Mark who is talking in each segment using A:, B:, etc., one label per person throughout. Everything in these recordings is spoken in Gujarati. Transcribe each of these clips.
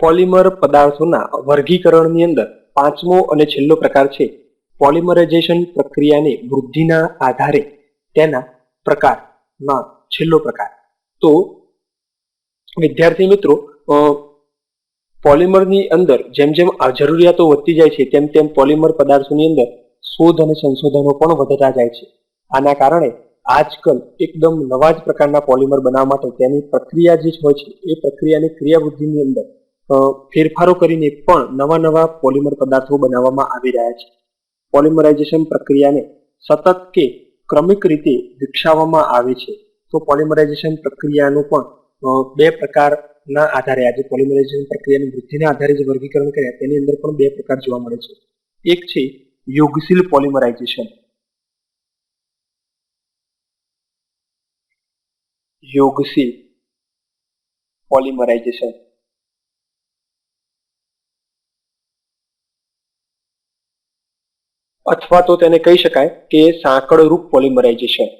A: પોલિમર પદાર્થોના વર્ગીકરણની અંદર પાંચમો અને છેલ્લો પ્રકાર છે. પોલિમરાઇઝેશન પ્રક્રિયાની વૃદ્ધિના આધારે તેના પ્રકારમાં છેલ્લો પ્રકાર. તો, વિદ્યાર્થી મિત્રો પોલિમરની અંદર જેમ જેમ જરૂરિયાતો વધતી જાય છે, તેમ તેમ પોલિમર પદાર્થોની અંદર શોધ અને સંશોધનો પણ વધતા જાય છે. આના કારણે આજકાલ એકદમ નવા જ પ્રકારના પોલિમર બનાવવા માટે તેની પ્રક્રિયા જે હોય છે, એ પ્રક્રિયાની ક્રિયાવૃદ્ધિની અંદર ફેરફારો કરીને પણ નવા નવા પોલિમર પદાર્થો બનાવવામાં આવી રહ્યા છે. પોલિમરાઇઝેશન પ્રક્રિયાને સતત કે ક્રમિક રીતે વિકસાવવામાં આવે છે. તો પોલિમરાઇઝેશન પ્રક્રિયાનું પણ બે પ્રકારના આધારે આજે પોલિમરાઇઝેશન પ્રક્રિયાની વૃદ્ધિના આધારે જે વર્ગીકરણ કર્યા. તેની અંદર પણ બે પ્રકાર જોવા મળે છે. એક છે યોગશીલ પોલિમરાઇઝેશન. યોગશીલ પોલિમરાઇઝેશન. અથવા તો તેને કહી શકાય કે સાંકળરૂપ પોલિમરાઇઝેશન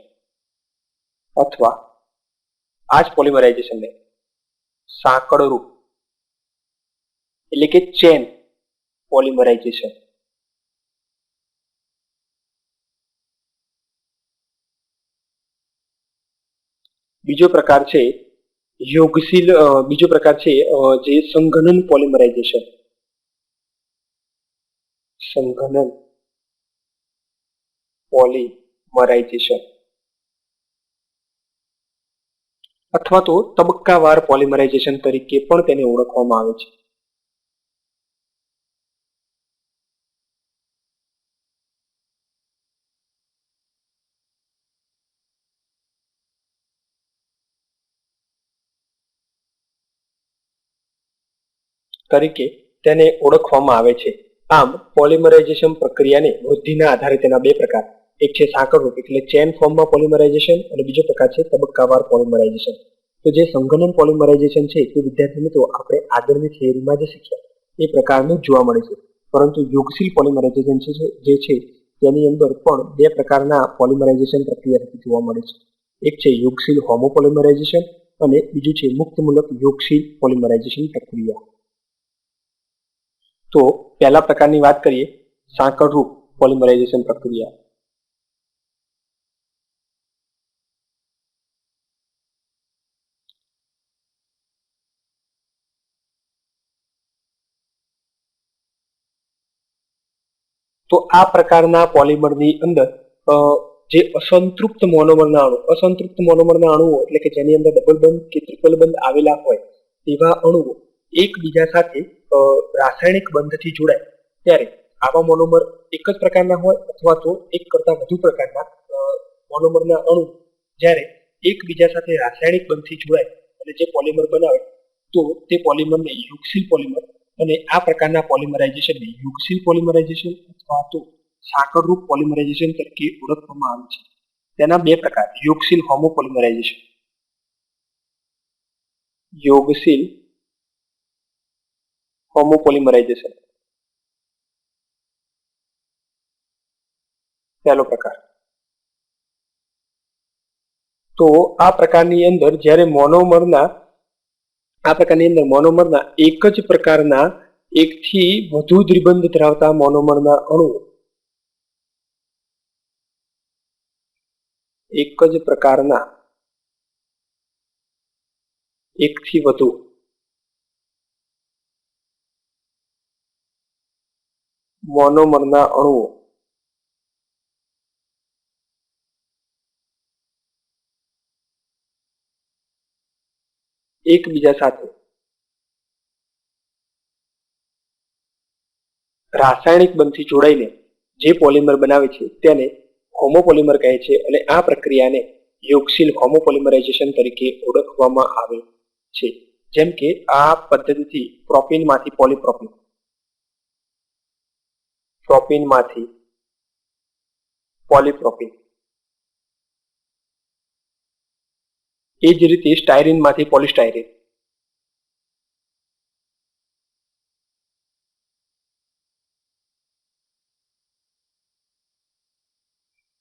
A: અથવા આ જ પોલિમરાઇઝેશનને સાંકળરૂપ એટલે કે ચેન પોલિમરાઇઝેશન બીજો પ્રકાર છે યોગશીલ બીજો પ્રકાર છે જે સંઘનન પોલિમરાઇઝેશન સંઘનન. પોલિમરાઇઝેશન. અથવા તો તબક્કાવાર પોલિમરાઇઝેશન તરીકે પણ તેને ઓળખવામાં આવે છે. તરીકે તેને ઓળખવામાં આવે છે. આમ, પોલિમરાઇઝેશન પ્રક્રિયાને વૃદ્ધિના આધારે તેના બે પ્રકાર એક છે સાંકળરૂપ એટલે ચેન ફોર્મમાં પોલિમરાઇઝેશન અને બીજો પ્રકાર છે તબક્કાવાર પોલિમરાઇઝેશન તો જે સંઘનન પોલિમરાઇઝેશન છે તે વિદ્યાર્થી મિત્રો આપણે આગળની થિયરીમાં જે શીખ્યા. એ પ્રકારનું જોવા મળે છે. પરંતુ યોગશીલ પોલિમરાઇઝેશન છે, જે છે તેની અંદર પણ બે પ્રકારના પોલિમરાઇઝેશન પ્રક્રિયા જોવા મળે છે. એક છે યોગશીલ હોમોપોલિમરાઇઝેશન અને બીજું છે મુક્તમૂલક યોગશીલ પોલિમરાઇઝેશન પ્રક્રિયા. તો પહેલા પ્રકારની વાત કરીએ, સાંકળરૂપ પોલિમરાઇઝેશન પ્રક્રિયા. તો આ પ્રકારના પોલિમરની અંદર જે અસંતૃપ્ત મોનોમરના અણુ, અસંતૃપ્ત મોનોમરના અણુઓ એટલે કે જેની અંદર ડબલ બંધ કે ટ્રિપલ બંધ આવેલા હોય તેવા અણુઓ એકબીજા સાથે રાસાયણિક બંધથી જોડાય, ત્યારે આવા મોનોમર એક જ પ્રકારના હોય અથવા તો એક કરતા વધુ પ્રકારના મોનોમરના અણુ જ્યારે એકબીજા સાથે રાસાયણિક બંધથી જોડાય અને જે પોલિમર બનાવે, તો તે પોલિમરને યુક્સિલ પોલિમર અને આ પ્રકારના પોલિમરાઇઝેશનને યુગશીલ પોલિમરાઇઝેશન અથવા તો સાંકળરૂપ પોલિમરાઇઝેશન તરીકે ઓળખવામાં આવે છે. તેના બે પ્રકાર યોગશીલ હોમોપોલિમરાઇઝેશન યોગશીલ હોમોપોલિમરાઇઝેશન પહેલો પ્રકાર. તો આ પ્રકારની અંદર જ્યારે મોનોમરના આ પ્રકારની અંદર મોનોમરના એક જ પ્રકારના એકથી વધુ દ્વિબંધ ધરાવતા મોનોમરના અણુ. એક જ પ્રકારના એકથી વધુ. મોનોમરના અણુઓ. એકબીજા સાથે. રાસાયણિક બંધથી જોડાઈને જે પોલિમર બનાવે છે તેને હોમોપોલિમર કહે છે અને આ પ્રક્રિયાને યોગશીલ હોમોપોલિમરાઇઝેશન તરીકે ઓળખવામાં આવે છે. જેમ કે આ પદ્ધતિથી પ્રોપિનમાંથી પોલીપ્રોપિન. પ્રોપિનમાંથી પોલિપ્રોપીન. એ જ રીતે સ્ટાયરીનમાંથી પોલિસ્ટાયરીન.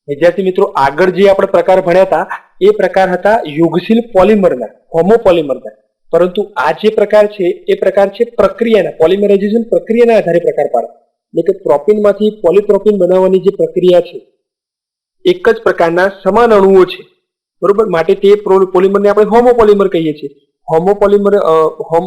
A: વિદ્યાર્થી મિત્રો, આગળ જે આપણે પ્રકાર ભણ્યા હતા, એ પ્રકાર હતા યુગશીલ પોલિમરના, હોમોપોલિમરના. પરંતુ આ જે પ્રકાર છે, એ પ્રકાર છે પ્રક્રિયાના, પોલિમરાઇઝેશન પ્રક્રિયાના આધારે પ્રકાર પાડે એટલે કે પ્રોપિનમાંથી પોલિપ્રોપિન બનાવવાની જે પ્રક્રિયા છે, એક જ પ્રકારના સમાન અણુઓ છે. બરોબર? માટે તે પોલિમરને આપણે હોમોપોલિમર કહીએ છીએ. હોમોપોલિમર હોમ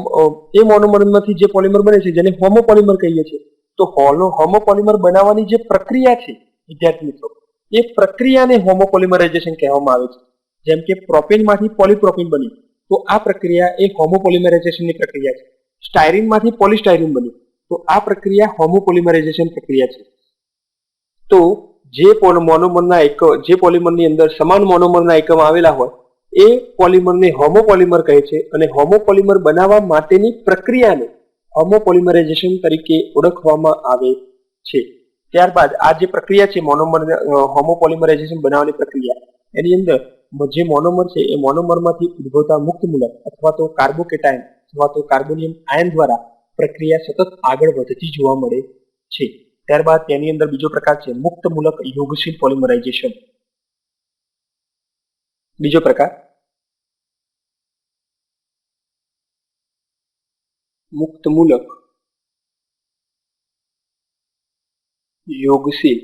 A: એ મોનોમરમાંથી જે પોલિમર બને છે, જેને હોમોપોલિમર કહીએ છીએ. તો હોલો, હોમોપોલિમર બનાવવાની જે પ્રક્રિયા છે, વિદ્યાર્થી મિત્રો, એ પ્રક્રિયાને હોમોપોલિમરાઇઝેશન કહેવામાં આવે છે. જેમ કે પ્રોપિનમાંથી પોલિપ્રોપિન બની તો આ પ્રક્રિયા એ હોમોપોલિમરાઇઝેશનની પ્રક્રિયા છે. સ્ટાયરીનમાંથી પોલિસ્ટાયરીન બની તો આ પ્રક્રિયા હોમોપોલિમરાઇઝેશન પ્રક્રિયા છે. તો જે મોનોમરના એક જે પોલિમરની અંદર સમાન મોનોમરના એકમ આવેલા હોય, એ પોલિમરને હોમોપોલિમર કહે છે અને હોમોપોલિમર બનાવવા માટેની પ્રક્રિયાને હોમોપોલિમરાઇઝેશન તરીકે ઓળખવામાં આવે છે. ત્યારબાદ આ જે પ્રક્રિયા છે મોનોમર હોમોપોલિમરાઇઝેશન બનાવવાની પ્રક્રિયા, એની અંદર જે મોનોમર છે એ મોનોમરમાંથી ઉદ્ભવતા મુક્ત મૂલક અથવા તો કાર્બોકેટાયન અથવા તો કાર્બોનિયમ આયન દ્વારા પ્રક્રિયા સતત આગળ વધતી જોવા મળે છે. ત્યારબાદ તેની અંદર બીજો પ્રકાર છે મુક્ત મૂલક યોગશીલ પોલિમરાઇઝેશન. બીજો પ્રકાર. મુક્ત મૂલક યોગશીલ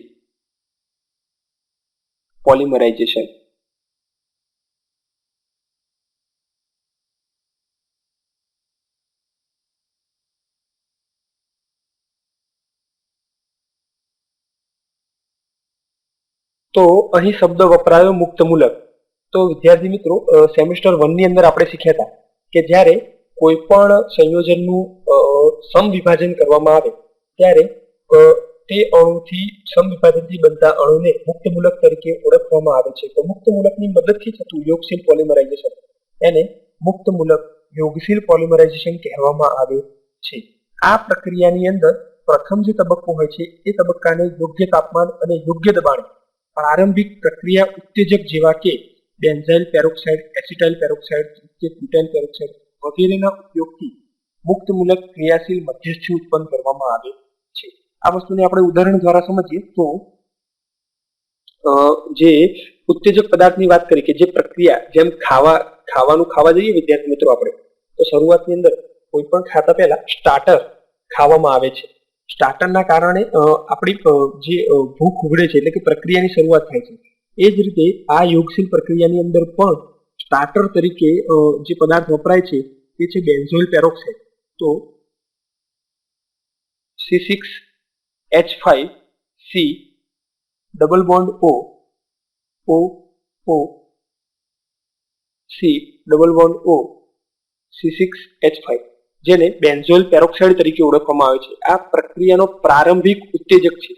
A: પોલિમરાઇઝેશન. તો અહીં શબ્દ વપરાયો મુક્ત મુલક તો વિદ્યાર્થી મિત્રો સેમેસ્ટર વનની અંદર આપણે શીખ્યા હતા કે જ્યારે કોઈ પણ સંયોજનનું સમવિભાજન કરવામાં આવે, ત્યારે તે અણુથી સમવિભાજનથી બનતા અણુને મુક્ત મુલક તરીકે ઓળખવામાં આવે છે. તો મુક્ત મુલકની મદદથી થતું યોગશીલ પોલિમરાઇઝેશન, એને મુક્ત મુલક યોગશીલ પોલિમરાઇઝેશન કહેવામાં આવે છે. આ પ્રક્રિયાની અંદર પ્રથમ જે તબક્કો હોય છે, એ તબક્કાને યોગ્ય તાપમાન અને યોગ્ય દબાણે પ્રારંભિક પ્રક્રિયા ઉત્તેજક જેવા કે benzyl peroxide, acetyl peroxide butyl peroxide વગેરેના ઉપયોગથી મુક્ત મૂલક ક્રિયાશીલ મધ્યસ્થી ઉત્પન્ન કરવામાં આવે છે. આ વસ્તુને આપણે ઉદાહરણ દ્વારા સમજીએ તો જે ઉત્તેજક પદાર્થની વાત કરી કે જે પ્રક્રિયા જેમ ખાવા, ખાવાનું ખાવા જઈએ વિદ્યાર્થી મિત્રો આપણે, તો શરૂઆતની અંદર કોઈ પણ ખાતા પહેલા સ્ટાર્ટર ખાવામાં આવે છે. સ્ટાર્ટરના કારણે આપણી જે ભૂખ ઉઘડે છે એટલે કે પ્રક્રિયાની શરૂઆત થાય છે. એ જ રીતે આ યોગશીલ પ્રક્રિયાની અંદર પણ સ્ટાર્ટર તરીકે જે પદાર્થ વપરાય છે તે છે બેન્ઝોઇલ પેરોક્સાઇડ તો C six H five C double bond O O O C double bond O C six H five જેને બેન્ઝોઇલ પેરોક્સાઇડ તરીકે ઓળખવામાં આવે છે. આ પ્રક્રિયાનો પ્રારંભિક ઉત્તેજક છે,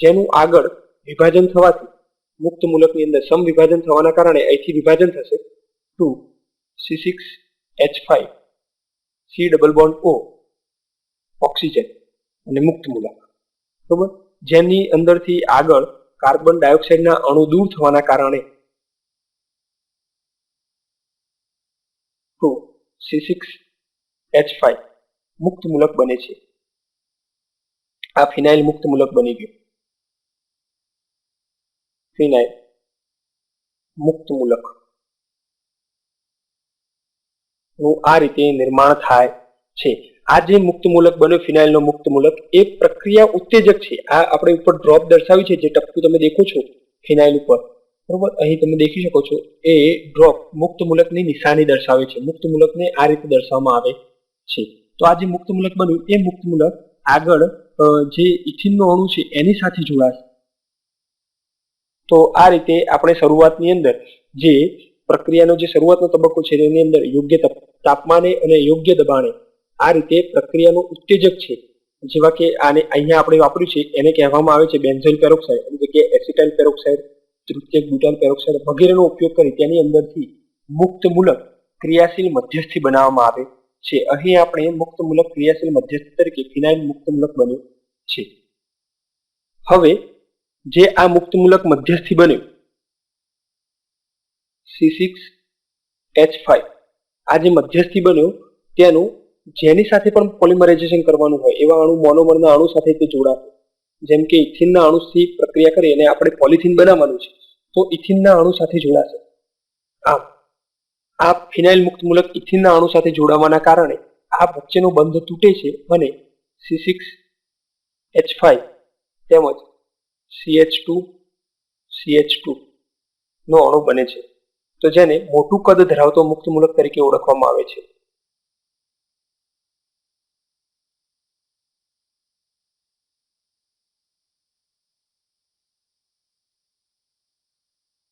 A: જેનું આગળ વિભાજન થવાથી મુક્ત મૂલકની અંદર સમ વિભાજન થવાના કારણે અહીંથી વિભાજન થશે two C six H five C double bond O oxygen અને મુક્ત મૂલક. બરોબર? જેની અંદરથી આગળ કાર્બન ડાયોક્સાઇડના અણુ દૂર થવાના કારણે two C six H five મુક્ત મૂલક બને છે. આ ફિનાઇલ મુક્ત મૂલક બની ગયું. ફિનાઇલ મુક્ત મૂલક. નું આ રીતે નિર્માણ થાય છે. આ જે મુક્ત મૂલક બન્યો ફિનાઇલ નો મુક્ત મૂલક, એ પ્રક્રિયા ઉત્તેજક છે. આ આપણે ઉપર ડ્રોપ દર્શાવ્યું છે, જે ટપકું તમે દેખો છો ફિનાઇલ ઉપર. બરોબર? અહીં તમે દેખી શકો છો, એ ડ્રોપ મુક્ત મૂલકની નિશાની દર્શાવે છે. મુક્ત મૂલકને આ રીતે દર્શાવવામાં આવે છે. તો આ જે મુક્ત મૂલક બન્યું, એ મુક્ત મૂલક આગળ જે ઇથિનનો અણુ છે, એની સાથે જોડાશે. તો આ રીતે આપણે શરૂઆતની અંદર જે પ્રક્રિયાનો જે શરૂઆતનો તબક્કો છે, એની અંદર યોગ્ય તાપમાને અને યોગ્ય દબાણે આ રીતે પ્રક્રિયાનો ઉત્તેજક છે. જેવા કે આને અહીંયા આપણે વાપર્યું છે, એને કહેવામાં આવે છે બેન્ઝોઇલ પેરોક્સાઇડ, એની જગ્યાએ એસિટાઇલ પેરોક્સાઇડ, તૃતીય બ્યુટાઇલ પેરોક્સાઇડ વગેરેનો ઉપયોગ કરી તેની અંદરથી મુક્ત મૂલક ક્રિયાશીલ મધ્યસ્થી બનાવવામાં આવે. છે. અહીં આપણે મુક્ત મૂલક ક્રિયાશીલ મધ્યસ્થ તરીકે ફિનાઇલ મુક્ત મૂલક બન્યું છે. હવે જે આ મુક્ત મૂલક મધ્યસ્થી બન્યું સી સિક્સ એચ ફાઈવ આ જે મધ્યસ્થી બન્યો તેનું જેની સાથે પણ પોલિમરાઇઝેશન કરવાનું હોય, એવા અણુ મોનોમરના અણુ સાથે તે જોડાશે. જેમ કે ઇથિનના અણુથી પ્રક્રિયા કરી અને આપણે પોલિથીન બનાવવાનું છે, તો ઇથિનના અણુ સાથે જોડાશે. આમ આ ફિનાઇલ મુક્ત મૂલક ઇથિનના અણુ સાથે જોડાવાના કારણે આ વચ્ચેનો બંધ તૂટે છે અને સી સિક્સ એચ ફાઇવ તેમજ સીએચ ટુ સીએચ ટુ નો અણુ બને છે. તો જેને મોટું કદ ધરાવતો મુક્ત મૂલક તરીકે ઓળખવામાં આવે છે.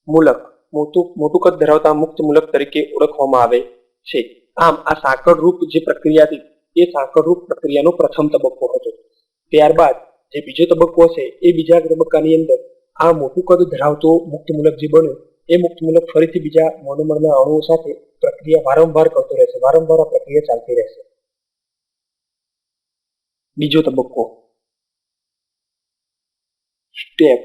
A: મૂલક મોટું મોટું કદ ધરાવતા મુક્ત મુલક તરીકે ઓળખવામાં આવે છે. આમ, આ સાંકળરૂપ જે પ્રક્રિયા હતી, એ સાંકળરૂપ પ્રક્રિયાનો પ્રથમ તબક્કો હતો. ત્યારબાદ, જે બીજો તબક્કો છે એ બીજા તબક્કાની અંદર આ મોટું કદ ધરાવતો મુક્ત મુલક જે બન્યો, એ મુક્ત મુલક ફરીથી બીજા મોનોમરના અણુઓ સાથે પ્રક્રિયા વારંવાર કરતો રહેશે, વારંવાર આ પ્રક્રિયા ચાલતી રહેશે. બીજો તબક્કો. સ્ટેપ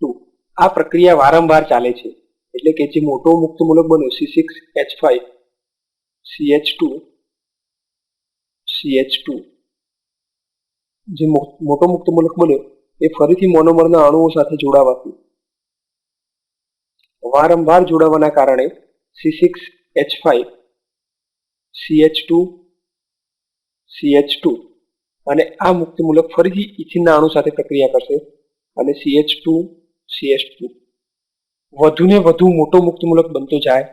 A: ટુ આ પ્રક્રિયા વારંવાર ચાલે છે. એટલે કે જે મોટો મુક્ત મૂલક બન્યો C six H five CH two CH two જે મોટો મુક્ત મૂલક બન્યો, એ ફરીથી મોનોમરના અણુઓ સાથે જોડાવાથી. વારંવાર જોડાવાના કારણે C six H five CH two CH two અને આ મુક્ત મૂલક ફરીથી ઇથિનના અણુ સાથે પ્રક્રિયા કરશે અને CH two C H two વધુને વધુ મોટો મુક્તિમૂલક બનતો જાય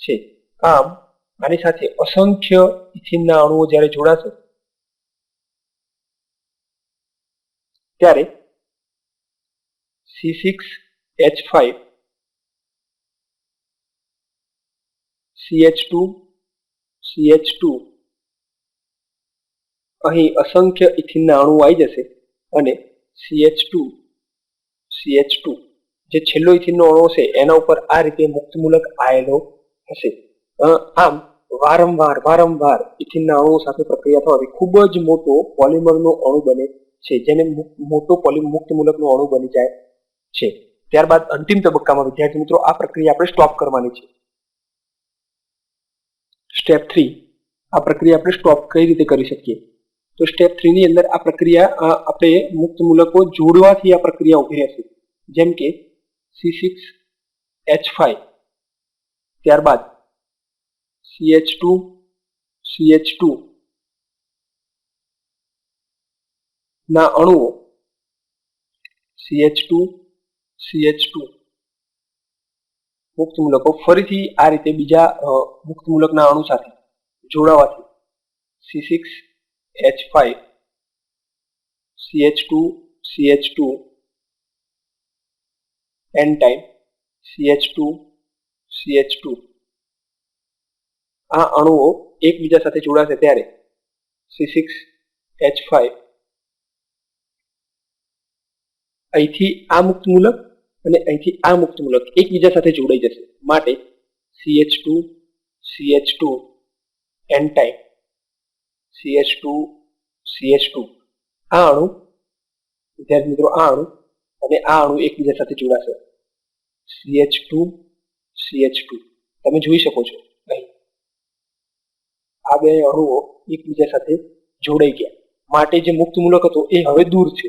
A: છે. આમ, આની સાથે અસંખ્ય ઇથિનના અણુઓ જ્યારે જોડાશે, ત્યારે C six H five CH two CH two અહીં અસંખ્ય ઇથિનના અણુઓ આવી જશે અને સીએચ ટુ સીએચ ટુ જે છેલ્લો ઇથિનનો અણુ હશે, એના ઉપર આ રીતે મુક્ત મૂલક આવેલો હશે આમ, વારંવાર વારંવાર ઇથિનના અણુઓ સાથે પ્રક્રિયા થવાથી ખૂબ જ મોટો પોલિમરનો અણુ બને છે, જેને મોટો પોલિમ મુક્ત મૂલકનો અણુ બની જાય છે. ત્યારબાદ અંતિમ તબક્કામાં, વિદ્યાર્થી મિત્રો, આ પ્રક્રિયા આપણે સ્ટોપ કરવાની છે. સ્ટેપ થ્રી આ પ્રક્રિયા આપણે સ્ટોપ કઈ રીતે કરી શકીએ? તો સ્ટેપ થ્રી ની અંદર આ પ્રક્રિયા આપણે મુક્ત મૂલકો જોડવાથી આ પ્રક્રિયા ઊભી રહેશે. જેમ કે સી સિક્સ એચ ફાઈવ ત્યારબાદ સીએચ ટુ સીએચ ટુ ના અણુઓ સીએચ ટુ સીએચ ટુ મુક્ત મૂલકો ફરીથી આ રીતે બીજા મુક્ત મૂલકના અણુ સાથે જોડાવાથી C six H five CH two CH two n time CH two આ અણુઓ એકબીજા સાથે જોડાશે ત્યારે સી સિક્સ એચ ફાઈવ અહીંથી આ મુક્ત મૂલક અને અહીંથી આ મુક્ત મૂલક એકબીજા સાથે જોડાઈ જશે માટે CH two CH two n time CH two CH two આ અણુ, વિદ્યાર્થી મિત્રો, આ અણુ અને આ અણુ એકબીજા સાથે જોડાશે. સીએચ ટુ સીએચ ટુ તમે જોઈ શકો છો. અહીં. આ બે અણુઓ એકબીજા સાથે જોડાઈ ગયા. માટે જે મુક્ત મૂલક હતો એ હવે દૂર છે.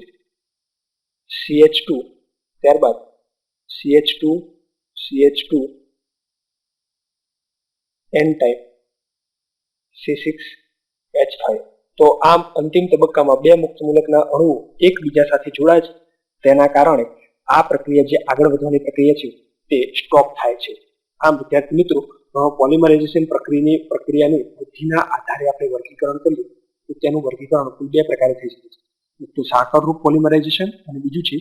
A: સીએચ ટુ ત્યારબાદ CH two CH two n type C six H five તો આમ અંતિમ તબક્કામાં બે મુક્ત મૂલકના અણુઓ એકબીજા સાથે જોડાય છે. તેના કારણે આ પ્રક્રિયા જે આગળ વધવાની પ્રક્રિયા છે, તે સ્ટોપ થાય છે. આમ વિદ્યાર્થી મિત્રો પોલિમરાઇઝેશન પ્રક્રિયાની પ્રક્રિયાની વૃદ્ધિના આધારે આપણે વર્ગીકરણ કરીએ, તો તેનું વર્ગીકરણ કુલ બે પ્રકારે થઈ શકે છે. એક તો સાંકળરૂપ પોલિમરાઇઝેશન અને બીજું છે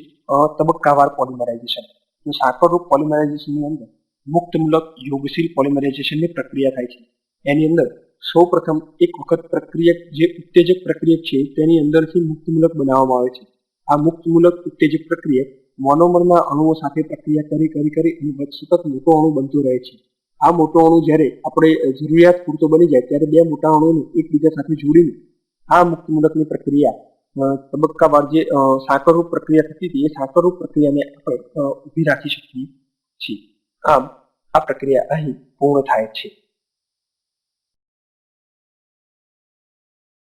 A: તબક્કાવાર પોલિમરાઇઝેશન તો સાંકળરૂપ પોલિમરાઇઝેશનની અંદર મુક્ત મૂલક યોગશીલ પોલિમરાઇઝેશનની પ્રક્રિયા થાય છે. એની અંદર સૌપ્રથમ એક વખત પ્રક્રિયક, જે ઉત્તેજક પ્રક્રિયક છે, તેની અંદરથી મુક્તમૂલક બનાવવામાં આવે છે. આ મુક્ત મૂલક ઉત્તેજક પ્રક્રિયક મોનોમરના અણુઓ સાથે પ્રક્રિયા કરી કરી કરી અને સતત મોટો અણુ બનતો રહે છે. આ મોટો અણુ જ્યારે આપણે જરૂરિયાત પૂરતો બની જાય ત્યારે બે મોટા અણુને એકબીજા સાથે જોડીને આ મુક્ત મૂલકની પ્રક્રિયા તબક્કાવાર જે સાકરરૂપ પ્રક્રિયા થતી હતી એ સાકરરૂપ પ્રક્રિયાને આપણે ઊભી રાખી શકીએ છીએ. આમ, આ પ્રક્રિયા અહીં પૂર્ણ થાય છે.